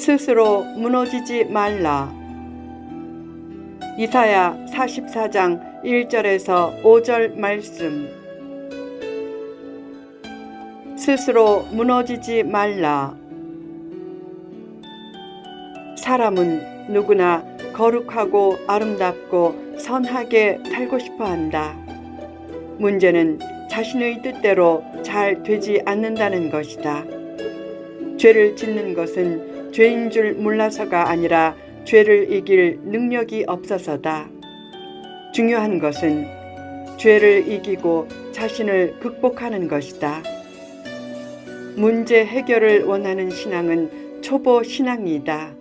스스로 무너지지 말라. 이사야 44장 1절에서 5절 말씀. 스스로 무너지지 말라. 사람은 누구나 거룩하고 아름답고 선하게 살고 싶어 한다. 문제는 자신의 뜻대로 잘 되지 않는다는 것이다. 죄를 짓는 것은 죄인 줄 몰라서가 아니라 죄를 이길 능력이 없어서다. 중요한 것은 죄를 이기고 자신을 극복하는 것이다. 문제 해결을 원하는 신앙은 초보 신앙이다.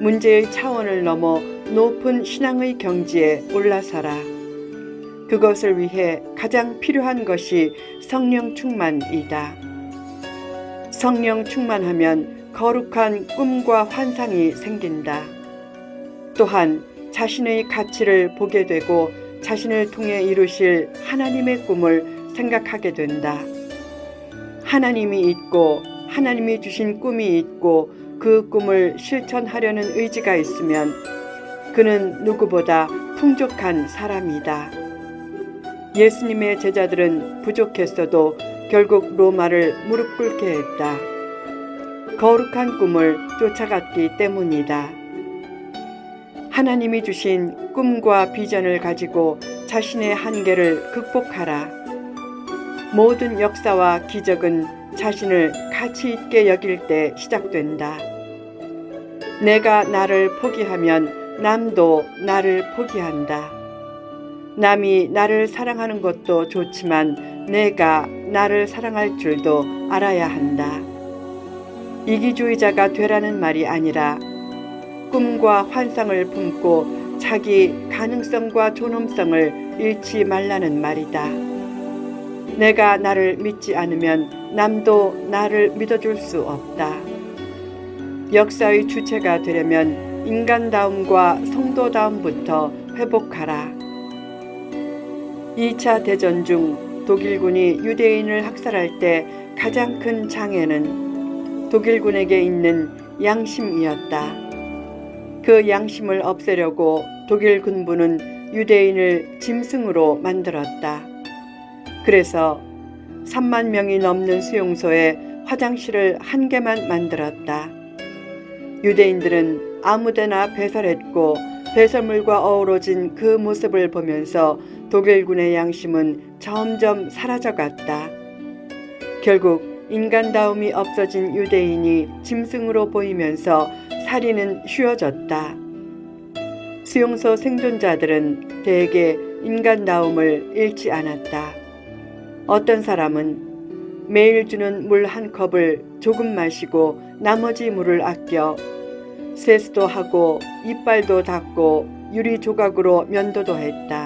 문제의 차원을 넘어 높은 신앙의 경지에 올라서라. 그것을 위해 가장 필요한 것이 성령 충만이다. 성령 충만하면 거룩한 꿈과 환상이 생긴다. 또한 자신의 가치를 보게 되고 자신을 통해 이루실 하나님의 꿈을 생각하게 된다. 하나님이 있고 하나님이 주신 꿈이 있고 그 꿈을 실천하려는 의지가 있으면 그는 누구보다 풍족한 사람이다. 예수님의 제자들은 부족했어도 결국 로마를 무릎 꿇게 했다. 거룩한 꿈을 쫓아갔기 때문이다. 하나님이 주신 꿈과 비전을 가지고 자신의 한계를 극복하라. 모든 역사와 기적은 자신을 가치 있게 여길 때 시작된다. 내가 나를 포기하면 남도 나를 포기한다. 남이 나를 사랑하는 것도 좋지만 내가 나를 사랑할 줄도 알아야 한다. 이기주의자가 되라는 말이 아니라 꿈과 환상을 품고 자기 가능성과 존엄성을 잃지 말라는 말이다. 내가 나를 믿지 않으면 남도 나를 믿어줄 수 없다. 역사의 주체가 되려면 인간다움과 성도다움부터 회복하라. 2차 대전 중 독일군이 유대인을 학살할 때 가장 큰 장애는 독일군에게 있는 양심이었다. 그 양심을 없애려고 독일 군부는 유대인을 짐승으로 만들었다. 그래서 3만 명이 넘는 수용소에 화장실을 한 개만 만들었다. 유대인들은 아무데나 배설했고 배설물과 어우러진 그 모습을 보면서 독일군의 양심은 점점 사라져갔다. 결국 인간다움이 없어진 유대인이 짐승으로 보이면서 살인은 쉬워졌다. 수용소 생존자들은 대개 인간다움을 잃지 않았다. 어떤 사람은 매일 주는 물 한 컵을 조금 마시고 나머지 물을 아껴 세수도 하고 이빨도 닦고 유리 조각으로 면도도 했다.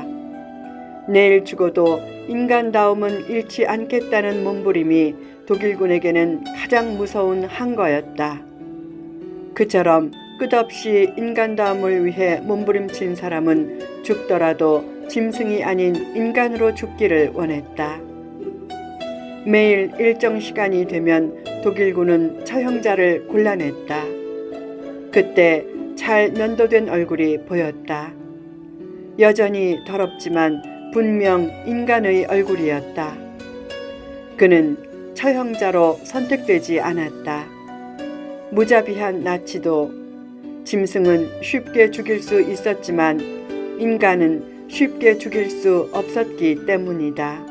내일 죽어도 인간다움은 잃지 않겠다는 몸부림이 독일군에게는 가장 무서운 한거였다. 그처럼 끝없이 인간다움을 위해 몸부림친 사람은 죽더라도 짐승이 아닌 인간으로 죽기를 원했다. 매일 일정 시간이 되면 독일군은 처형자를 골라냈다. 그때 잘 면도된 얼굴이 보였다. 여전히 더럽지만 분명 인간의 얼굴이었다. 그는 처형자로 선택되지 않았다. 무자비한 나치도 짐승은 쉽게 죽일 수 있었지만 인간은 쉽게 죽일 수 없었기 때문이다.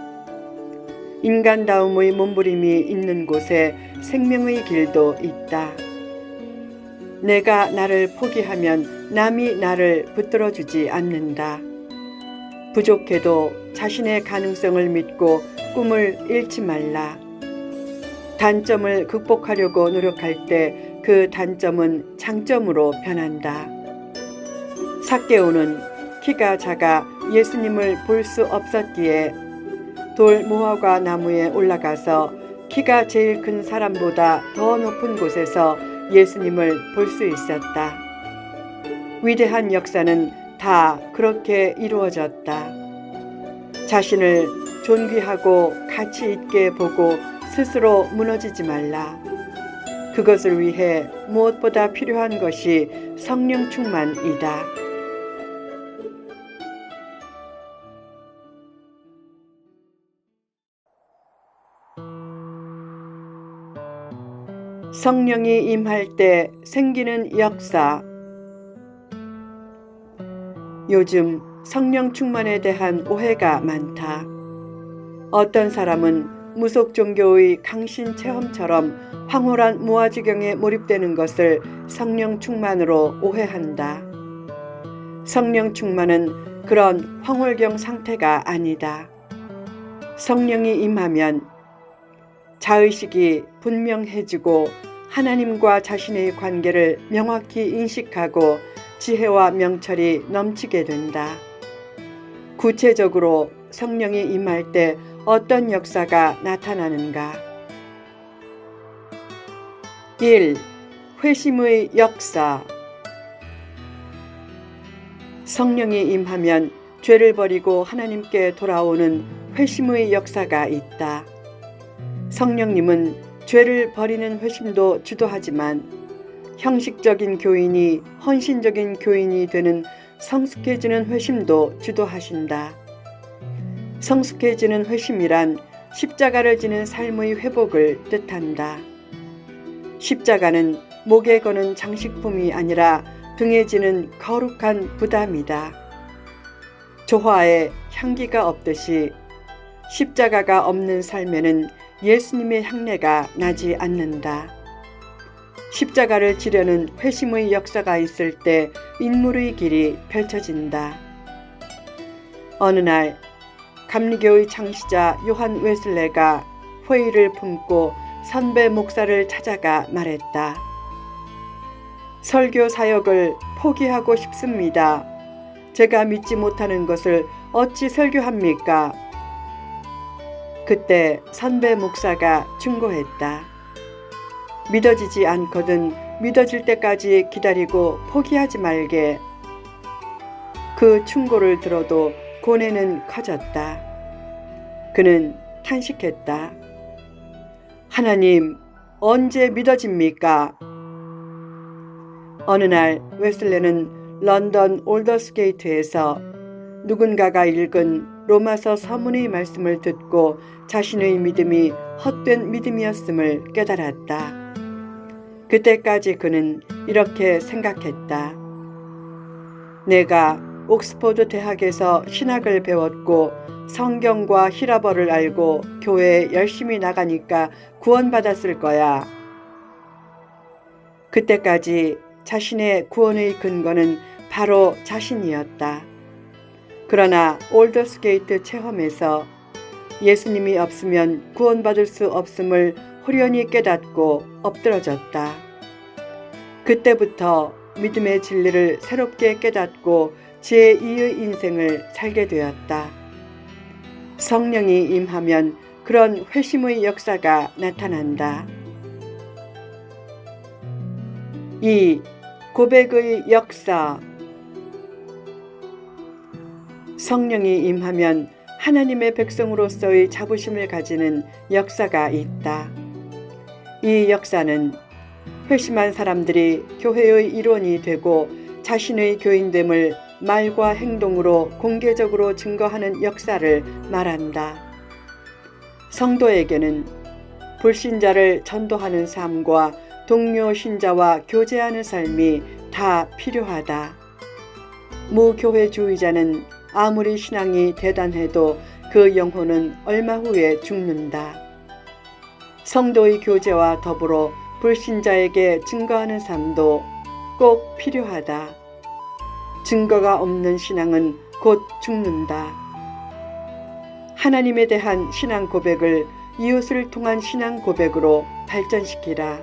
인간다움의 몸부림이 있는 곳에 생명의 길도 있다. 내가 나를 포기하면 남이 나를 붙들어 주지 않는다. 부족해도 자신의 가능성을 믿고 꿈을 잃지 말라. 단점을 극복하려고 노력할 때 그 단점은 장점으로 변한다. 사케오는 키가 작아 예수님을 볼 수 없었기에 돌 무화과 나무에 올라가서 키가 제일 큰 사람보다 더 높은 곳에서 예수님을 볼 수 있었다. 위대한 역사는 다 그렇게 이루어졌다. 자신을 존귀하고 가치 있게 보고 스스로 무너지지 말라. 그것을 위해 무엇보다 필요한 것이 성령 충만이다. 성령이 임할 때 생기는 역사. 요즘 성령 충만에 대한 오해가 많다. 어떤 사람은 무속 종교의 강신 체험처럼 황홀한 무아지경에 몰입되는 것을 성령 충만으로 오해한다. 성령 충만은 그런 황홀경 상태가 아니다. 성령이 임하면 자의식이 분명해지고 하나님과 자신의 관계를 명확히 인식하고 지혜와 명철이 넘치게 된다. 구체적으로 성령이 임할 때 어떤 역사가 나타나는가? 1. 회심의 역사 성령이 임하면 죄를 버리고 하나님께 돌아오는 회심의 역사가 있다. 성령님은 죄를 버리는 회심도 주도하지만 형식적인 교인이 헌신적인 교인이 되는 성숙해지는 회심도 주도하신다. 성숙해지는 회심이란 십자가를 지는 삶의 회복을 뜻한다. 십자가는 목에 거는 장식품이 아니라 등에 지는 거룩한 부담이다. 조화에 향기가 없듯이 십자가가 없는 삶에는 예수님의 향내가 나지 않는다. 십자가를 지려는 회심의 역사가 있을 때 인물의 길이 펼쳐진다. 어느 날 감리교의 창시자 요한 웨슬레가 회의를 품고 선배 목사를 찾아가 말했다. 설교 사역을 포기하고 싶습니다. 제가 믿지 못하는 것을 어찌 설교합니까? 그때 선배 목사가 충고했다. 믿어지지 않거든 믿어질 때까지 기다리고 포기하지 말게. 그 충고를 들어도 고뇌는 커졌다. 그는 탄식했다. 하나님, 언제 믿어집니까? 어느 날 웨슬레는 런던 올더스게이트에서 누군가가 읽은 로마서 서문의 말씀을 듣고 자신의 믿음이 헛된 믿음이었음을 깨달았다. 그때까지 그는 이렇게 생각했다. 내가 옥스포드 대학에서 신학을 배웠고 성경과 히라버를 알고 교회에 열심히 나가니까 구원받았을 거야. 그때까지 자신의 구원의 근거는 바로 자신이었다. 그러나 올더스게이트 체험에서 예수님이 없으면 구원받을 수 없음을 호련히 깨닫고 엎드러졌다. 그때부터 믿음의 진리를 새롭게 깨닫고 제2의 인생을 살게 되었다. 성령이 임하면 그런 회심의 역사가 나타난다. 2. 고백의 역사 성령이 임하면 하나님의 백성으로서의 자부심을 가지는 역사가 있다. 이 역사는 회심한 사람들이 교회의 일원이 되고 자신의 교인됨을 말과 행동으로 공개적으로 증거하는 역사를 말한다. 성도에게는 불신자를 전도하는 삶과 동료 신자와 교제하는 삶이 다 필요하다. 무교회주의자는 아무리 신앙이 대단해도 그 영혼은 얼마 후에 죽는다. 성도의 교제와 더불어 불신자에게 증거하는 삶도 꼭 필요하다. 증거가 없는 신앙은 곧 죽는다. 하나님에 대한 신앙 고백을 이웃을 통한 신앙 고백으로 발전시키라.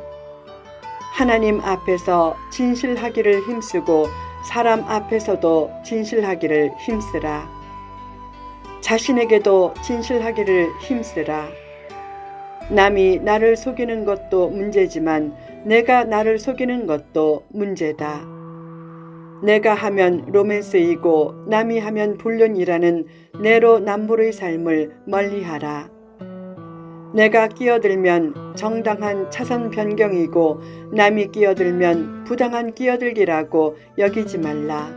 하나님 앞에서 진실하기를 힘쓰고 사람 앞에서도 진실하기를 힘쓰라. 자신에게도 진실하기를 힘쓰라. 남이 나를 속이는 것도 문제지만 내가 나를 속이는 것도 문제다. 내가 하면 로맨스이고 남이 하면 불륜이라는 내로 남불의 삶을 멀리하라. 내가 끼어들면 정당한 차선 변경이고 남이 끼어들면 부당한 끼어들기라고 여기지 말라.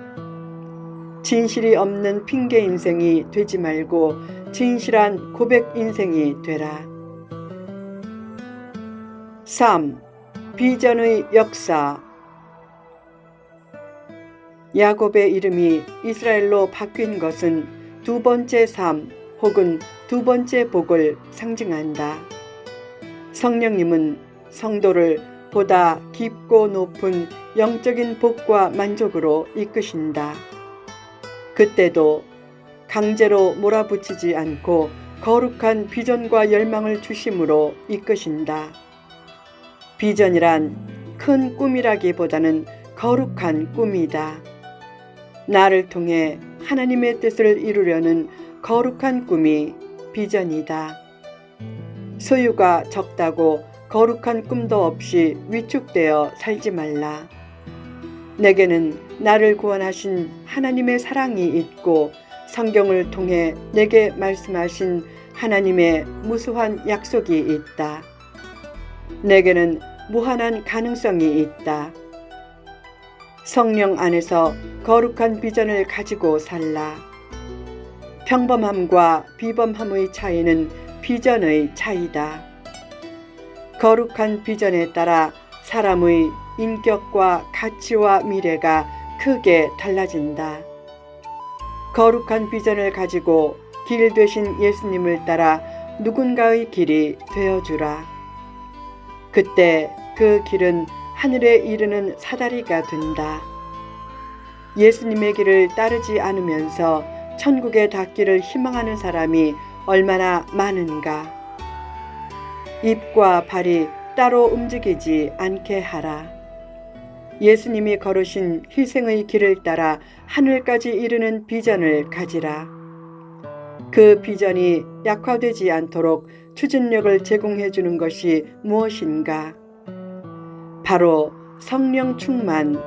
진실이 없는 핑계 인생이 되지 말고 진실한 고백 인생이 되라. 3. 비전의 역사 야곱의 이름이 이스라엘로 바뀐 것은 두 번째 삶 혹은 두 번째 복을 상징한다. 성령님은 성도를 보다 깊고 높은 영적인 복과 만족으로 이끄신다. 그때도 강제로 몰아붙이지 않고 거룩한 비전과 열망을 주심으로 이끄신다. 비전이란 큰 꿈이라기보다는 거룩한 꿈이다. 나를 통해 하나님의 뜻을 이루려는 거룩한 꿈이 비전이다. 소유가 적다고 거룩한 꿈도 없이 위축되어 살지 말라. 내게는 나를 구원하신 하나님의 사랑이 있고 성경을 통해 내게 말씀하신 하나님의 무수한 약속이 있다. 내게는 무한한 가능성이 있다. 성령 안에서 거룩한 비전을 가지고 살라. 평범함과 비범함의 차이는 비전의 차이다. 거룩한 비전에 따라 사람의 인격과 가치와 미래가 크게 달라진다. 거룩한 비전을 가지고 길 되신 예수님을 따라 누군가의 길이 되어주라. 그때 그 길은 하늘에 이르는 사다리가 된다. 예수님의 길을 따르지 않으면서 천국에 닿기를 희망하는 사람이 얼마나 많은가. 입과 발이 따로 움직이지 않게 하라. 예수님이 걸으신 희생의 길을 따라 하늘까지 이르는 비전을 가지라. 그 비전이 약화되지 않도록 추진력을 제공해 주는 것이 무엇인가? 바로 성령 충만이다.